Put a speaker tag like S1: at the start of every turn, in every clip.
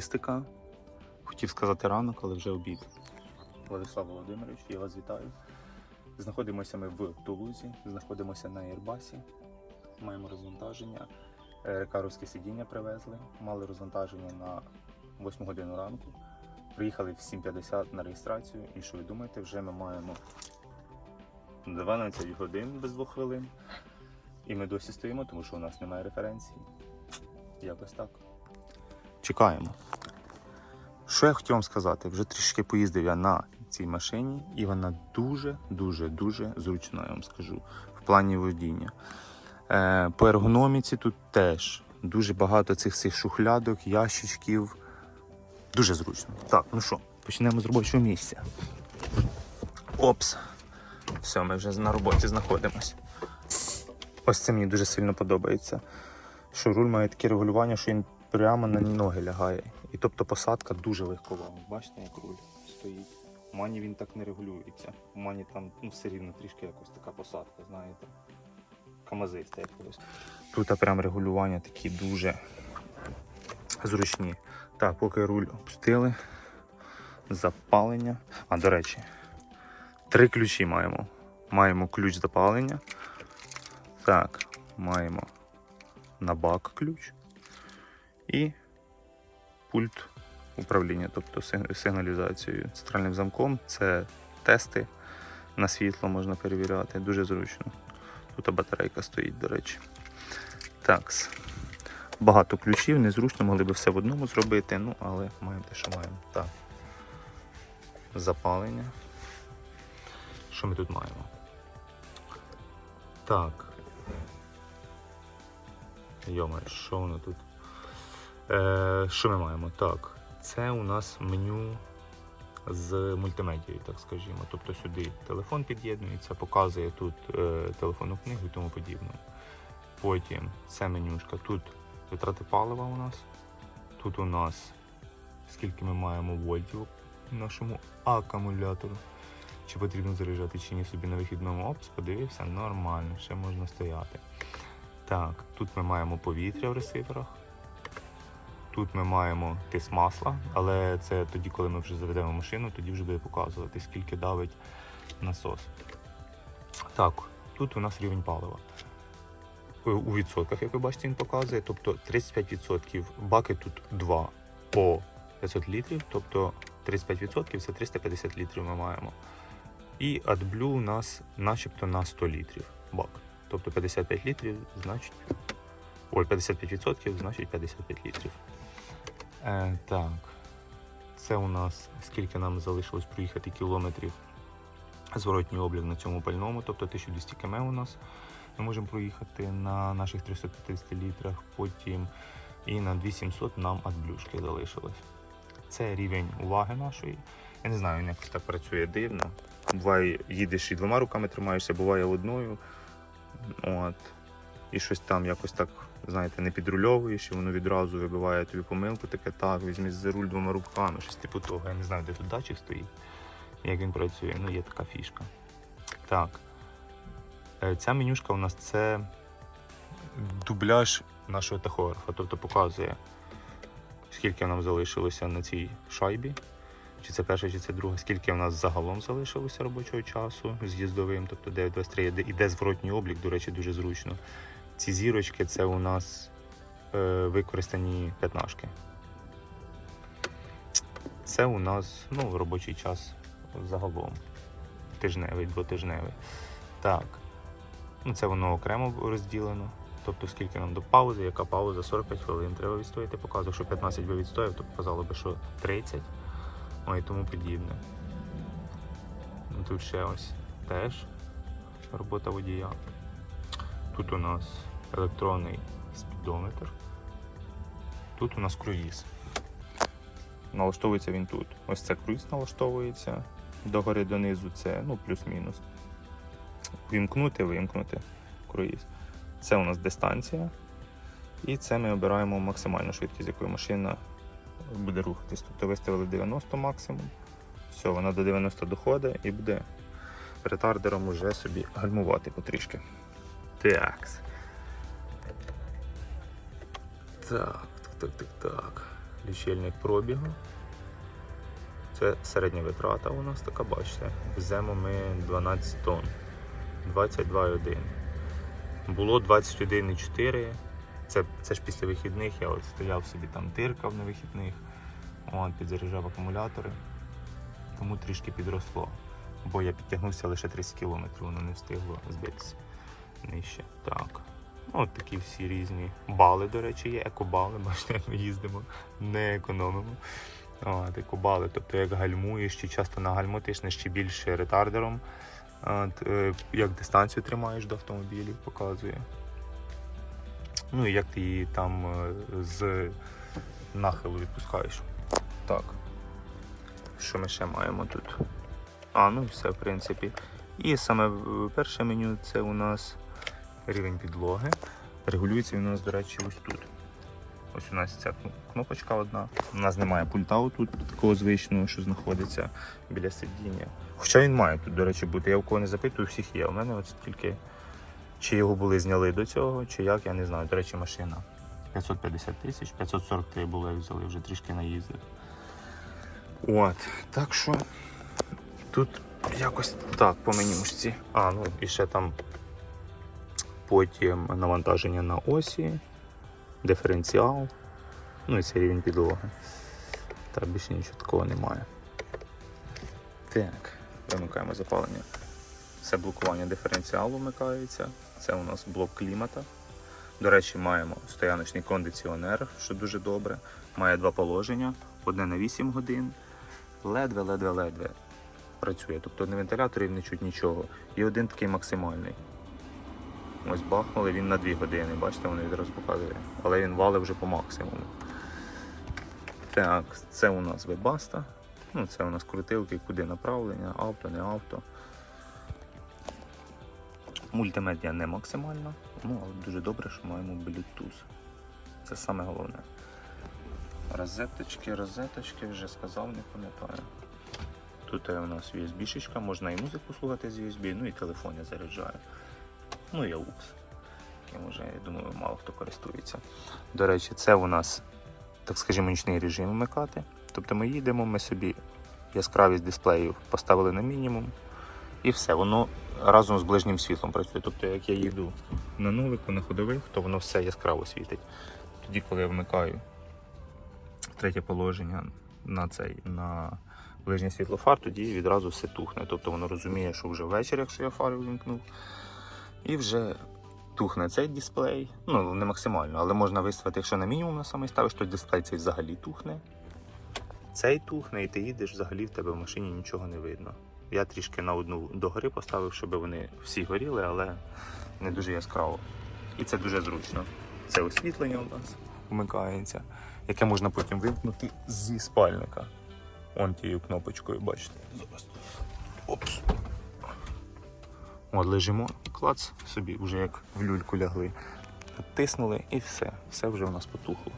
S1: логістика. Хотів сказати ранок, але вже обід. Владислав Володимирович, я вас вітаю. Знаходимося ми в Тулузі, знаходимося на Airbus. Маємо розвантаження. Е, Рекаровське сидіння привезли, мали розвантаження на 8 годину ранку. Приїхали в 7.50 на реєстрацію. І що ви думаєте, вже ми маємо 12 годин без 2 хвилин. І ми досі стоїмо, тому що у нас немає референції. Якось так. Чекаємо. Що я хотів вам сказати? Вже трішки поїздив я на цій машині, і вона дуже, дуже, дуже зручна, я вам скажу, в плані водіння. Е, по ергономіці тут теж дуже багато цих цих шухлядок, ящичків. Дуже зручно. Так, ну що, почнемо з робочого місця. Опс. Все, ми вже на роботі знаходимось. Ось це мені дуже сильно подобається. Що руль має таке регулювання, що він прямо на ноги лягає. І тобто посадка дуже легкова. Бачите, як руль стоїть. У мані він так не регулюється. У мані там ну, все рівно трішки якось така посадка, знаєте. Камазиста якогось. Тут прям регулювання такі дуже зручні. Так, поки руль опустили. Запалення. А, до речі, три ключі маємо. Маємо ключ запалення. Так, маємо на бак ключ і пульт управління, тобто сигналізацією центральним замком. Це тести на світло можна перевіряти. Дуже зручно. Тут батарейка стоїть, до речі. Так. Багато ключів, незручно, могли би все в одному зробити, ну але маємо те, що маємо. Так. Запалення. Що ми тут маємо? Так. Йома, що воно тут? Е, що ми маємо? Так, це у нас меню з мультимедією, так скажімо. Тобто сюди телефон під'єднується, показує тут е, телефонну книгу і тому подібне. Потім це менюшка. Тут витрати палива у нас. Тут у нас скільки ми маємо вольтів в нашому акумулятору. Чи потрібно заряджати чи ні собі на вихідному опс, подивився, нормально, ще можна стояти. Так, тут ми маємо повітря в ресиверах. Тут ми маємо тиск масла, але це тоді, коли ми вже заведемо машину, тоді вже буде показувати, скільки давить насос. Так, тут у нас рівень палива. У відсотках, як ви бачите, він показує, тобто 35%. Баки тут 2 по 500 літрів, тобто 35% це 350 літрів ми маємо. І AdBlue у нас начебто на 100 літрів бак. Тобто 55 літрів, значить. Ой, 55%, значить 55 літрів. Е, так. Це у нас скільки нам залишилось проїхати кілометрів зворотній облік на цьому пальному, тобто 1200 км у нас. Ми можемо проїхати на наших 350 літрах, потім і на 2700 нам адблюшки залишилось. Це рівень уваги нашої. Я не знаю, якось так працює дивно. Буває, їдеш і двома руками тримаєшся, буває одною. От. І щось там якось так, знаєте, не підрульовуєш, і воно відразу вибиває тобі помилку, таке так, візьміть за руль двома руками, щось типу того. Я не знаю, де тут датчик стоїть, як він працює, ну є така фішка. Так. Е, Ця менюшка у нас це дубляж нашого тахографа, тобто показує, скільки нам залишилося на цій шайбі. Чи це перша, чи це друга, скільки в нас загалом залишилося робочого часу з'їздовим, тобто 923, де іде зворотній облік, до речі, дуже зручно. Ці зірочки це у нас е, використані п'ятнашки. Це у нас ну, робочий час загалом. Тижневий, двотижневий. Так. Ну, це воно окремо розділено. Тобто скільки нам до паузи, яка пауза 45 хвилин треба відстояти. Показував, що 15 би відстояв, то показало би, що 30. Ой, і тому подібне. Ну, Тут ще ось теж робота водія. Тут у нас електронний спідометр. Тут у нас круїз. Налаштовується він тут. Ось це круїз налаштовується догори донизу, це ну, плюс-мінус. Вімкнути, вимкнути круїз. Це у нас дистанція. І це ми обираємо максимальну швидкість, з якою машина буде рухатись. Тобто виставили 90 максимум. Все, вона до 90 доходить і буде ретардером уже собі гальмувати потрішки. Так. Так, так, так, так, так. лічильник пробігу. Це середня витрата у нас така, бачите. Веземо ми 12 тонн. 22,1. Було 21,4. Це, це ж після вихідних. Я от стояв собі там тиркав на вихідних. От, підзаряджав акумулятори. Тому трішки підросло. Бо я підтягнувся лише 30 км, воно не встигло збитися нижче. Так. От такі всі різні бали, до речі, є. Екобали, бачите, як ми їздимо, не економимо. От, екобали, тобто як гальмуєш, чи часто на гальмо тишнеш, чи більше ретардером. От, е, як дистанцію тримаєш до автомобілів, показує. Ну і як ти її там е, з нахилу відпускаєш. Так. Що ми ще маємо тут? А, ну все, в принципі. І саме е, перше меню це у нас рівень підлоги. Регулюється він у нас, до речі, ось тут. Ось у нас ця кнопочка одна. У нас немає пульта тут такого звичного, що знаходиться біля сидіння. Хоча він має тут, до речі, бути. Я у кого не запитую, всіх є. У мене ось тільки чи його були зняли до цього, чи як, я не знаю. До речі, машина 550 тисяч, 543 було, як взяли, вже трішки наїздив. От, так що тут якось так по менюшці. А, ну і ще там потім навантаження на осі, диференціал, ну і це рівень підлоги. Та більше нічого такого немає. Так, вимикаємо запалення. Це блокування диференціалу вмикається. Це у нас блок клімата. До речі, маємо стояночний кондиціонер, що дуже добре. Має два положення: одне на 8 годин. Ледве-ледве-ледве працює. Тобто не вентиляторів не чуть нічого. І один такий максимальний. Ось бахнули він на 2 години, бачите, воно відразу показує. Але він валить вже по максимуму. Так, це у нас вебаста. Ну, це у нас крутилки, куди направлення, авто, не авто. Мультимедіа не максимальна, ну але дуже добре, що маємо Bluetooth. Це саме головне. Розеточки, розеточки, вже сказав, не пам'ятаю. Тут у нас USB-шечка, можна і музику слухати з USB, ну і телефон я заряджаю. Ну і AUX, яким вже, я думаю, мало хто користується. До речі, це у нас, так скажімо, нічний режим вмикати. Тобто ми їдемо, ми собі яскравість дисплеїв поставили на мінімум. І все, воно разом з ближнім світлом працює. Тобто, як я їду на новику, на ходових, то воно все яскраво світить. Тоді, коли я вмикаю третє положення на цей на ближнє світло фар, тоді відразу все тухне. Тобто воно розуміє, що вже ввечері, якщо я фари вимкнув, і вже тухне цей дисплей. Ну, не максимально, але можна виставити, якщо на мінімум на самий ставиш, то дисплей цей взагалі тухне. Цей тухне, і ти їдеш, взагалі в тебе в машині нічого не видно. Я трішки на одну догори поставив, щоб вони всі горіли, але не дуже яскраво. І це дуже зручно. Це освітлення у нас вмикається, яке можна потім вимкнути зі спальника. Он тією кнопочкою, бачите. Зараз. Опс. От лежимо, клац, собі вже як в люльку лягли. Натиснули і все. Все вже у нас потухло.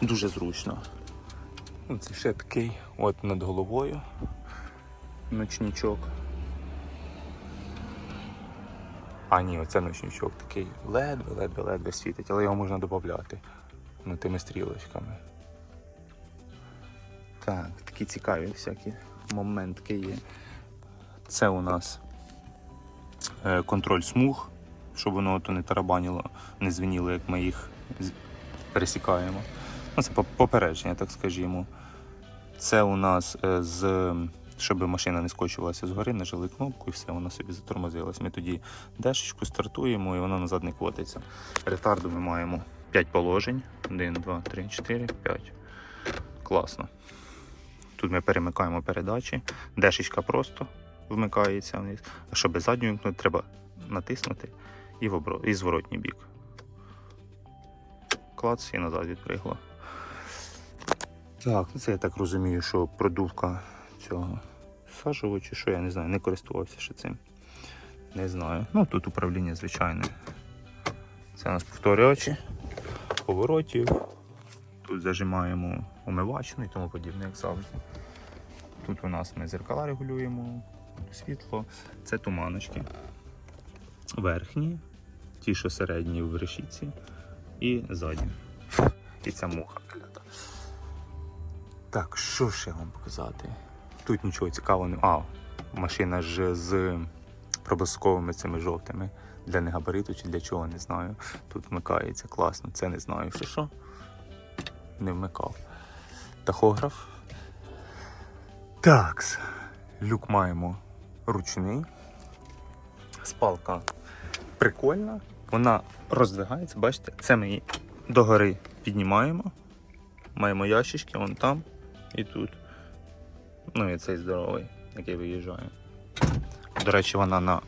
S1: Дуже зручно. Ну, Це ще такий от над головою ночничок. А ні, оце ночничок такий ледве-ледве-ледве світить, але його можна додати ну, тими стрілочками. Так, такі цікаві всякі моментки є. Це у нас контроль смуг, щоб воно то не тарабаніло, не звеніло, як ми їх пересікаємо. Ну, це попередження, так скажімо. Це у нас е, з. Щоб машина не скочувалася згори, нажали кнопку і все, вона собі затормозилась. Ми тоді дешечку стартуємо і вона назад не котиться. Ретарду ми маємо 5 положень. 1, 2, 3, 4, 5. Класно. Тут ми перемикаємо передачі. Дешечка просто вмикається вниз. А щоб задню вимкнути, треба натиснути і в обро... і зворотній бік. Клац і назад відпригла. Так, ну це я так розумію, що продувка цього сажового чи що, я не знаю, не користувався ще цим. Не знаю. Ну тут управління звичайне. Це у нас повторювачі, поворотів. Тут зажимаємо омивач, ну і тому подібне, як завжди. Тут у нас ми зеркала регулюємо, світло, це туманочки. Верхні, ті, що середні в решітці, і задні. І ця муха. Так, що ще вам показати? Тут нічого цікавого не. А, машина ж з проблисковими цими жовтими. Для негабариту чи для чого, не знаю. Тут вмикається класно, це не знаю, що що. Не вмикав. Тахограф. Такс. Люк маємо ручний. Спалка прикольна. Вона роздвигається, бачите, це ми її догори піднімаємо. Маємо ящички, вон там і тут. Ну і цей здоровий, який виїжджає. До речі, вона на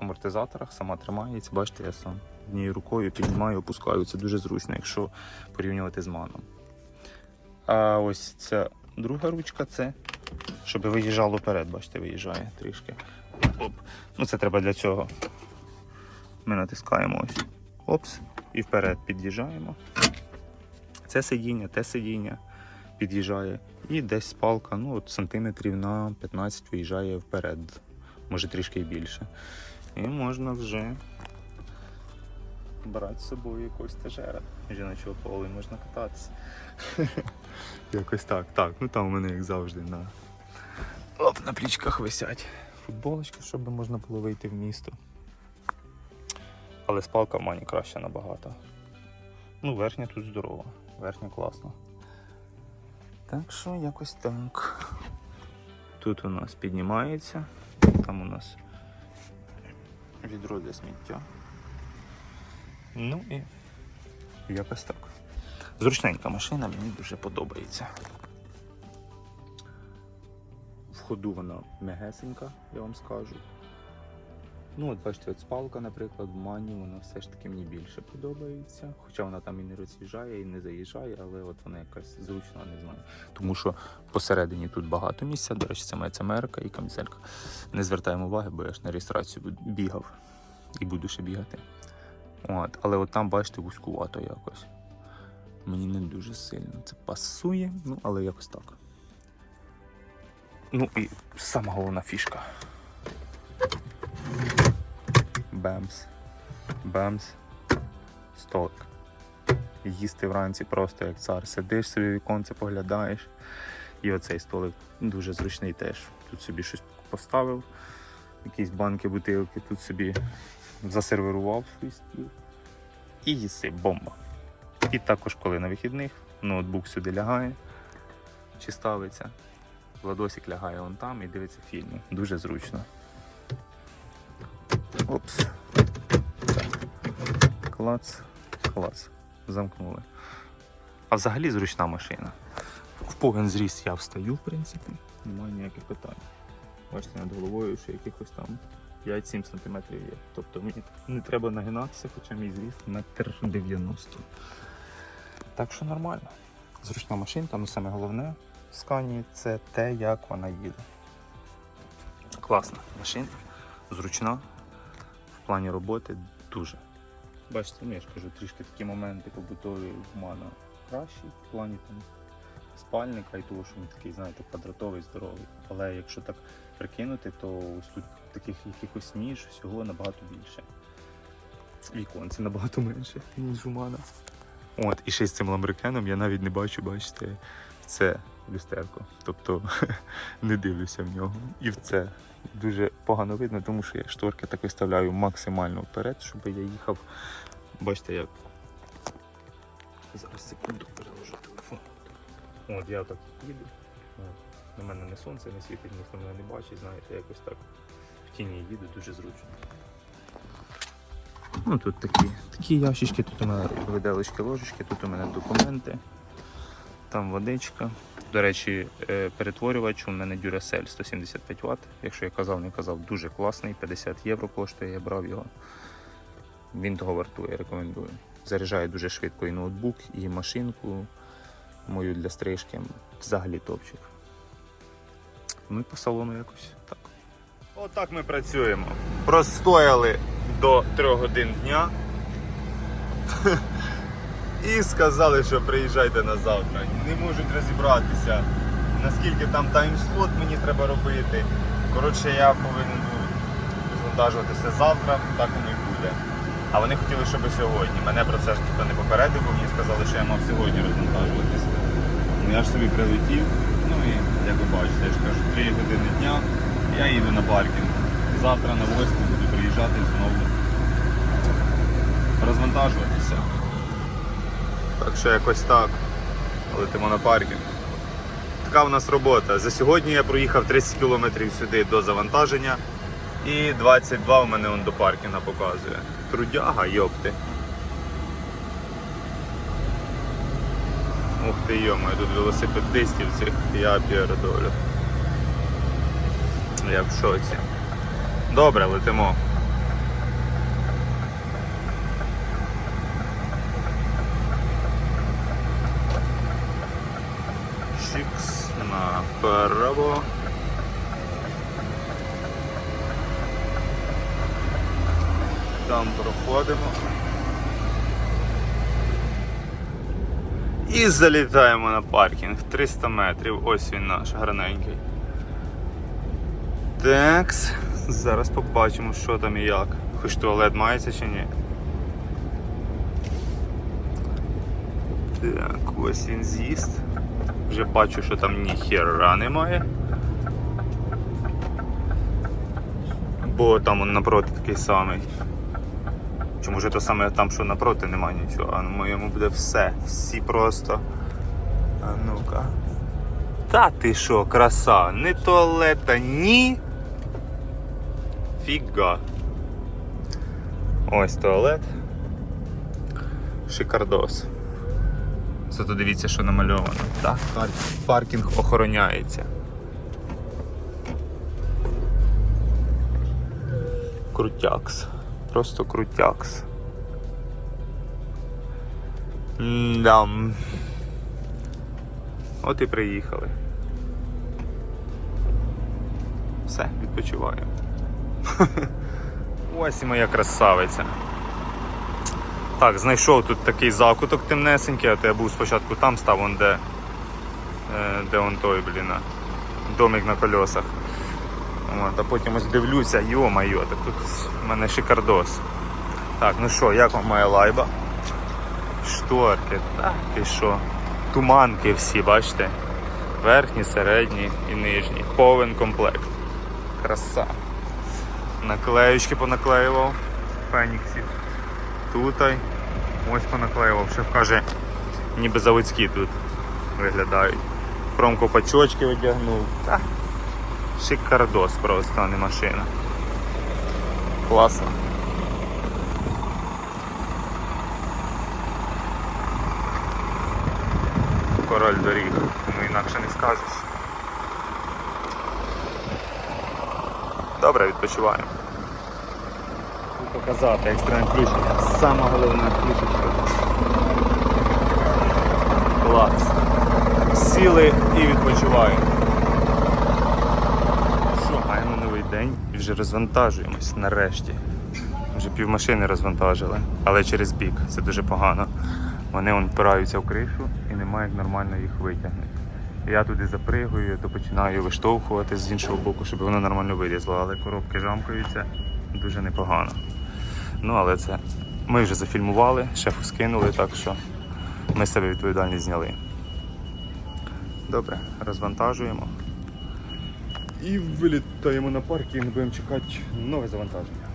S1: амортизаторах сама тримається. Бачите, я сам однією рукою піднімаю, опускаю. Це дуже зручно, якщо порівнювати з маном. А ось ця друга ручка це щоб виїжджало вперед, бачите, виїжджає трішки. Оп. Ну це треба для цього. Ми натискаємо ось. Опс. І вперед під'їжджаємо. Це сидіння, те сидіння під'їжджає. І десь палка, ну от сантиметрів на 15 виїжджає вперед. Може трішки і більше. І можна вже брати з собою якогось стажера жіночого полу і можна кататися. Якось так. Так, ну там у мене, як завжди, на, Оп, на плічках висять футболочки, щоб можна було вийти в місто. Але спалка в мані краще набагато. Ну, верхня тут здорова, верхня класна. Так що якось так. Тут у нас піднімається, там у нас відро для сміття. Ну і якось так. Зручненька машина, мені дуже подобається. Ходу вона м'ягесенька, я вам скажу. Ну, от бачите, от спалка, наприклад, в мані вона все ж таки мені більше подобається. Хоча вона там і не роз'їжджає, і не заїжджає, але от вона якась зручна, не знаю. Тому що посередині тут багато місця. До речі, це моя цемерка і камізелька. Не звертаємо уваги, бо я ж на реєстрацію бігав і буду ще бігати. От, але от там, бачите, вузькувато якось. Мені не дуже сильно це пасує, ну але якось так. Ну і сама головна фішка. Бемс. Бемс. Столик. Їсти вранці просто як цар. Сидиш собі в віконце, поглядаєш. І оцей столик дуже зручний теж. Тут собі щось поставив, якісь банки, бутилки, тут собі засервірував свій стіл. І їси бомба. І також, коли на вихідних, ноутбук сюди лягає чи ставиться. Владосик лягає вон там і дивиться фільми. Дуже зручно. Опс. Клац, клац. Замкнули. А взагалі зручна машина. В повен зріст я встаю, в принципі. Немає ніяких питань. Бачите, над головою ще якихось там 5-7 см є. Тобто мені не треба нагинатися, хоча мій зріст метр 90. Так що нормально. Зручна машинка, ну саме головне скані це те, як вона їде. Класна машина, зручна в плані роботи дуже. Бачите, ну я ж кажу, трішки такі моменти побутові в мене кращі в плані там спальника і того, що він такий, знаєте, квадратовий, здоровий. Але якщо так прикинути, то ось тут таких якихось ніж всього набагато більше. Віконце набагато менше, ніж у мене. От, і ще з цим ламбрикеном я навіть не бачу, бачите, це люстерко. Тобто не дивлюся в нього. І в це дуже погано видно, тому що я шторки так виставляю максимально вперед, щоб я їхав. Бачите, як. Зараз секунду переложу телефон. От я так їду. На мене не сонце не світить, ніхто мене не бачить, знаєте, якось так в тіні їду, дуже зручно. Ну тут такі, такі ящички, тут у мене виделочки, ложечки, тут у мене документи, там водичка. До речі, е, перетворювач у мене Duracell 175 Вт. Якщо я казав, не казав, дуже класний, 50 євро коштує, я брав його. Він того вартує, рекомендую. Заряджає дуже швидко і ноутбук, і машинку мою для стрижки. Взагалі топчик. Ну і по салону якось так. Отак ми працюємо. Простояли до 3 годин дня. І сказали, що приїжджайте на завтра. Не можуть розібратися, наскільки там таймслот мені треба робити. Коротше, я повинен був розвантажуватися завтра, так воно і буде. А вони хотіли, щоб сьогодні. Мене про це ж ніхто не попередив, бо мені сказали, що я мав сьогодні розвантажуватися. Ну Ну я ж собі прилетів, ну і як ви бачите, я ж кажу, 3 години дня, я їду на паркінг. Завтра на 8 буду приїжджати знову розвантажуватися. Так що якось так. Летимо на паркінг. Така в нас робота. За сьогодні я проїхав 30 кілометрів сюди до завантаження. І 22 у мене он до паркінга показує. Трудяга, йопти. Ух ти йома, тут велосипедистів цих я передолю. Я в шоці. Добре, летимо. Направо. Там проходимо. І залітаємо на паркінг. 300 метрів. Ось він наш гарненький. Такс. Зараз побачимо, що там і як. Хоч туалет мається чи ні. Так, ось він з'їзд. Вже бачу, що там ніхера немає. Бо там он напроти такий самий. Чи може то саме там, що напроти немає нічого, а на моєму буде все. Всі просто. А ну-ка. Та ти що, краса, ні туалета, ні. Фіга. Ось туалет. Шикардос. Зато дивіться, що намальовано. Так, паркінг охороняється. Крутякс. Просто крутякс. Дам. От і приїхали. Все, відпочиваю. Ось і моя красавиця. Так, знайшов тут такий закуток темнесенький, а то я був спочатку там став, вон де, е, де он той, блін, домик на колесах. От, а потім ось дивлюся, йо-майо, так тут в мене шикардос. Так, ну що, як вам моя лайба? Шторки, так і що? Туманки всі, бачите? Верхні, середні і нижні. Повен комплект. Краса. Наклеючки понаклеював. Феніксів. Тутай. Ось понаклеював. Шеф каже, ніби заводські тут виглядають. Промкопачочки одягнув. Та, шикардос просто, а не машина. Класно. Король доріг, ну інакше не скажеш. Добре, відпочиваємо. Показати екстрене включення. Саме головне включення. Клас. Сіли і відпочиваємо. Що, маємо новий день і вже розвантажуємось нарешті. Вже півмашини розвантажили, але через бік. Це дуже погано. Вони вон впираються в кришу і немає як нормально їх витягнути. Я туди запригую, то починаю виштовхувати з іншого боку, щоб воно нормально вилізло, але коробки жамкаються дуже непогано. Ну, але це ми вже зафільмували, шефу скинули, так що ми себе відповідальність зняли. Добре, розвантажуємо. І вилітаємо на паркінг, будемо чекати нове завантаження.